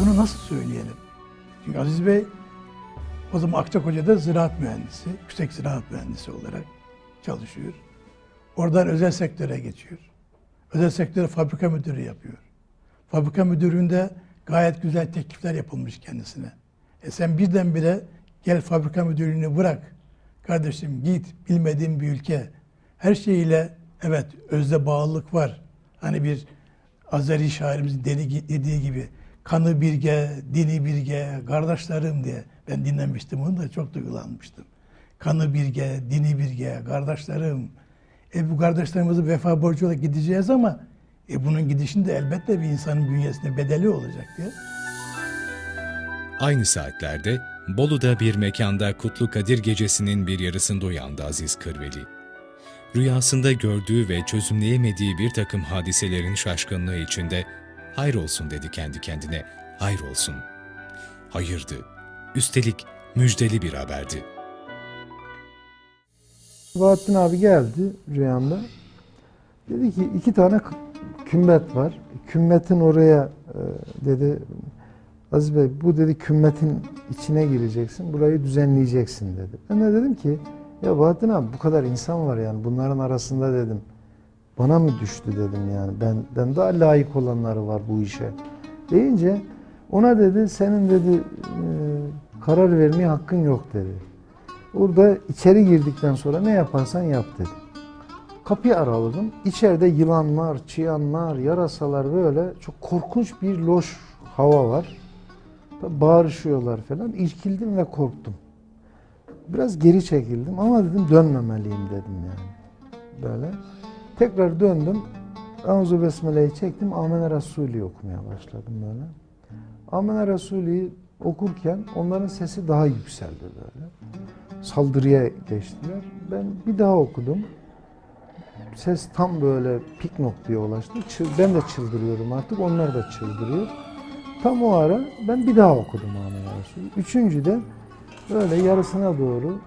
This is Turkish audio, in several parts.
Bunu nasıl söyleyelim? Çünkü Aziz Bey o zaman Akçakoca'da ziraat mühendisi, yüksek ziraat mühendisi olarak çalışıyor. Oradan özel sektöre geçiyor. Özel sektöre fabrika müdürü yapıyor. Fabrika müdüründe gayet güzel teklifler yapılmış kendisine. E sen birdenbire gel fabrika müdürlüğünü bırak. Kardeşim git bilmediğin bir ülke. Her şeyiyle evet özde bağlılık var. Hani bir Azeri şairimizin dedi- dediği gibi kanı birge, dini birge, kardeşlerim diye. Ben dinlemiştim onu da çok duygulanmıştım. Kanı birge, dini birge, kardeşlerim. E bu kardeşlerimizi vefa borcu olarak gideceğiz ama e bunun gidişinde elbette bir insanın bünyesinde bedeli olacak diye. Aynı saatlerde Bolu'da bir mekanda Kutlu Kadir Gecesi'nin bir yarısında uyandı Aziz Kırveli. Rüyasında gördüğü ve çözümleyemediği bir takım hadiselerin şaşkınlığı içinde hayır olsun dedi kendi kendine, hayır olsun. Hayırdı. Üstelik müjdeli bir haberdi. Bahattin abi geldi rüyamda. Dedi ki iki tane kümmet var. Kümmetin oraya e, dedi Aziz Bey bu dedi kümmetin içine gireceksin. Burayı düzenleyeceksin dedi. Ben de dedim ki ya Bahattin abi bu kadar insan var yani bunların arasında dedim. Bana mı düştü dedim yani. Ben, ben daha layık olanları var bu işe. Deyince ona dedi senin dedi e, karar vermeye hakkın yok dedi. Orada içeri girdikten sonra ne yaparsan yap dedi. Kapıyı araladım. İçeride yılanlar, çıyanlar, yarasalar böyle çok korkunç bir loş hava var. Bağırışıyorlar falan. İrkildim ve korktum. Biraz geri çekildim ama dedim dönmemeliyim dedim yani. Böyle. Tekrar döndüm. Auzu Besmele'yi çektim. Amene Resulü okumaya başladım böyle. Amene Resulü'yü okurken onların sesi daha yükseldi böyle saldırıya geçtiler. Ben bir daha okudum. Ses tam böyle pik noktaya ulaştı. Ben de çıldırıyorum artık. Onlar da çıldırıyor. Tam o ara ben bir daha okudum Amin Resulü. Üçüncü de böyle yarısına doğru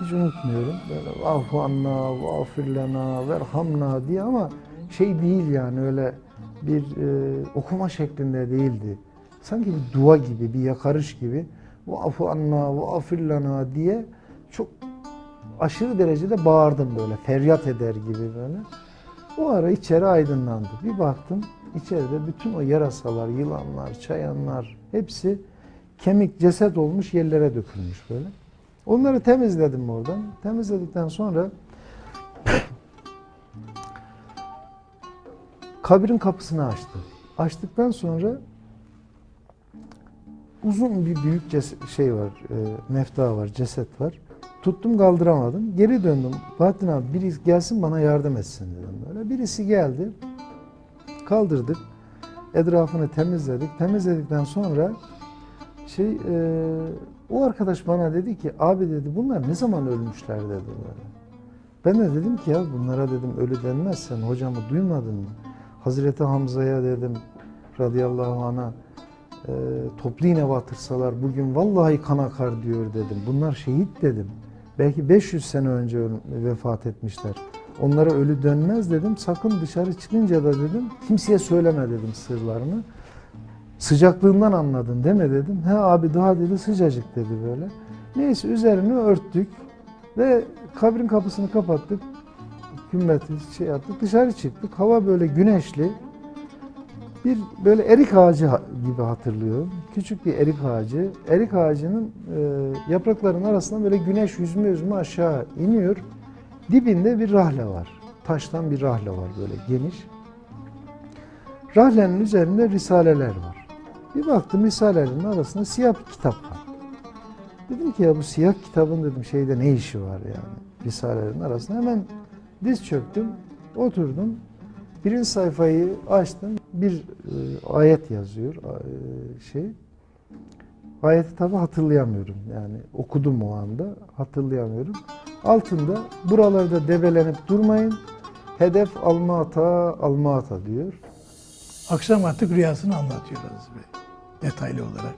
hiç unutmuyorum. Böyle afu anna, vafir lana, verhamna diye ama şey değil yani öyle bir e, okuma şeklinde değildi. Sanki bir dua gibi, bir yakarış gibi. Vafu anna, vafir lana diye çok aşırı derecede bağırdım böyle, feryat eder gibi böyle. O ara içeri aydınlandı. Bir baktım içeride bütün o yarasalar, yılanlar, çayanlar hepsi kemik, ceset olmuş yerlere dökülmüş böyle. Onları temizledim oradan. Temizledikten sonra kabrin kapısını açtı. Açtıktan sonra uzun bir büyük şey var, e, mefta var, ceset var. Tuttum kaldıramadım. Geri döndüm. Bahattin abi biri gelsin bana yardım etsin dedim böyle. Birisi geldi. Kaldırdık. Etrafını temizledik. Temizledikten sonra şey e, o arkadaş bana dedi ki abi dedi bunlar ne zaman ölmüşler dedi böyle. Ben de dedim ki ya bunlara dedim ölü denmez sen hocamı duymadın mı? Hazreti Hamza'ya dedim radıyallahu anh'a e, toplu iğne batırsalar bugün vallahi kan akar diyor dedim. Bunlar şehit dedim. Belki 500 sene önce vefat etmişler. Onlara ölü dönmez dedim. Sakın dışarı çıkınca da dedim kimseye söyleme dedim sırlarını. Sıcaklığından anladın değil mi dedim. He abi daha dedi sıcacık dedi böyle. Neyse üzerini örttük ve kabrin kapısını kapattık. Kümmeti şey yaptık. Dışarı çıktık. Hava böyle güneşli. Bir böyle erik ağacı gibi hatırlıyorum. Küçük bir erik ağacı. Erik ağacının e, yapraklarının arasından böyle güneş yüzme yüzme aşağı iniyor. Dibinde bir rahle var. Taştan bir rahle var böyle geniş. Rahlenin üzerinde risaleler var. Bir baktım risalelerin arasında siyah bir kitap var. Dedim ki ya bu siyah kitabın dedim şeyde ne işi var yani risalelerin arasında. Hemen diz çöktüm, oturdum. Birinci sayfayı açtım. Bir e, ayet yazıyor. e, şey. Ayeti tabi hatırlayamıyorum. Yani okudum o anda. Hatırlayamıyorum. Altında buralarda debelenip durmayın. Hedef almata almata diyor. Akşam artık rüyasını anlatıyor Aziz Bey. Detaylı olarak.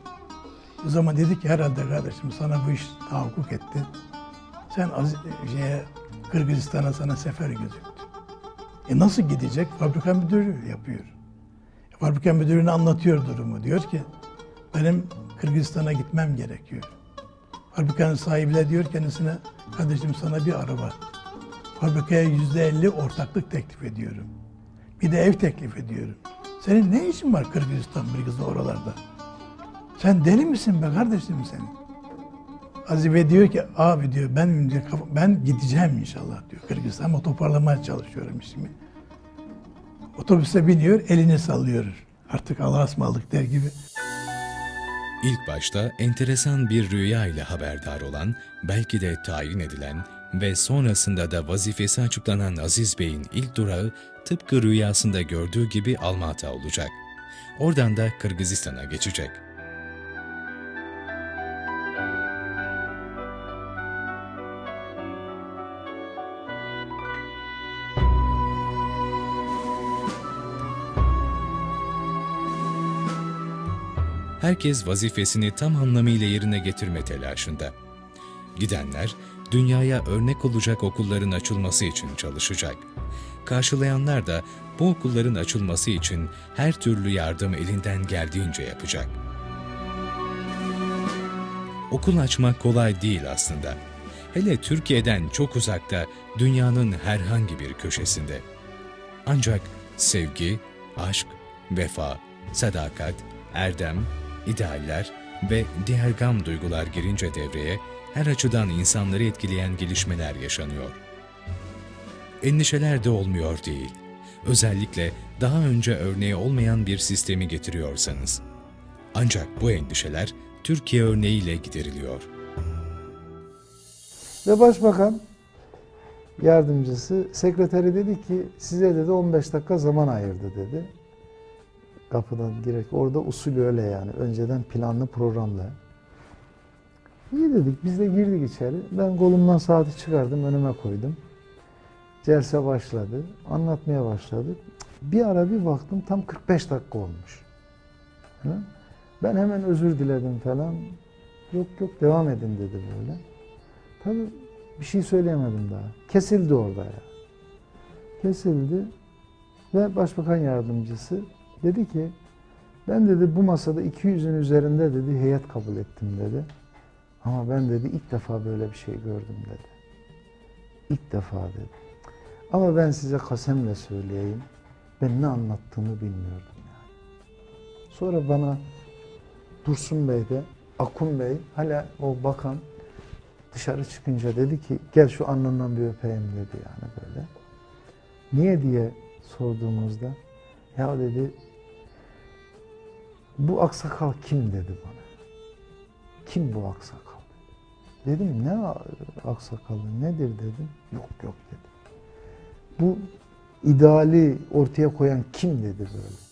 O zaman dedi ki herhalde kardeşim sana bu iş tahakkuk etti. Sen Aziz, şeye, Kırgızistan'a sana sefer gözüktü. E nasıl gidecek? Fabrika müdürü yapıyor. E, fabrika müdürüne anlatıyor durumu. Diyor ki benim Kırgızistan'a gitmem gerekiyor. Fabrikanın sahibi de diyor kendisine, kardeşim sana bir araba. Fabrikaya yüzde elli ortaklık teklif ediyorum. Bir de ev teklif ediyorum. Senin ne işin var Kırgızistan, Kırgızistan oralarda? Sen deli misin be kardeşim sen? Aziz Bey diyor ki abi diyor ben diyor, ben gideceğim inşallah diyor Kırgızistan ama toparlamaya çalışıyorum işimi. Otobüse biniyor elini sallıyor. Artık Allah'a ısmarladık der gibi. İlk başta enteresan bir rüya ile haberdar olan, belki de tayin edilen ve sonrasında da vazifesi açıklanan Aziz Bey'in ilk durağı tıpkı rüyasında gördüğü gibi Almatı olacak. Oradan da Kırgızistan'a geçecek. Herkes vazifesini tam anlamıyla yerine getirme telaşında. Gidenler, dünyaya örnek olacak okulların açılması için çalışacak. Karşılayanlar da bu okulların açılması için her türlü yardım elinden geldiğince yapacak. Okul açmak kolay değil aslında. Hele Türkiye'den çok uzakta, dünyanın herhangi bir köşesinde. Ancak sevgi, aşk, vefa, sadakat, erdem, idealler ve diğer gam duygular girince devreye her açıdan insanları etkileyen gelişmeler yaşanıyor. Endişeler de olmuyor değil. Özellikle daha önce örneği olmayan bir sistemi getiriyorsanız. Ancak bu endişeler Türkiye örneğiyle gideriliyor. Ve başbakan yardımcısı sekreteri dedi ki size dedi 15 dakika zaman ayırdı dedi. Kapıdan girerek orada usul öyle yani önceden planlı programlı. İyi dedik biz de girdik içeri. Ben kolumdan saati çıkardım önüme koydum. Celse başladı. Anlatmaya başladık. Bir ara bir baktım tam 45 dakika olmuş. Ben hemen özür diledim falan. Yok yok devam edin dedi böyle. Tabii bir şey söyleyemedim daha. Kesildi orada ya. Kesildi ve başbakan yardımcısı dedi ki ben dedi bu masada 200'ün üzerinde dedi heyet kabul ettim dedi. Ama ben dedi ilk defa böyle bir şey gördüm dedi. İlk defa dedi. Ama ben size kasemle söyleyeyim. Ben ne anlattığımı bilmiyordum yani. Sonra bana Dursun Bey de Akun Bey hala o bakan dışarı çıkınca dedi ki gel şu alnından bir öpeyim dedi yani böyle. Niye diye sorduğumuzda ya dedi bu aksakal kim dedi bana. Kim bu aksakal? Dedim ne aksakalı nedir dedim. Yok yok dedi. Bu ideali ortaya koyan kim dedi böyle.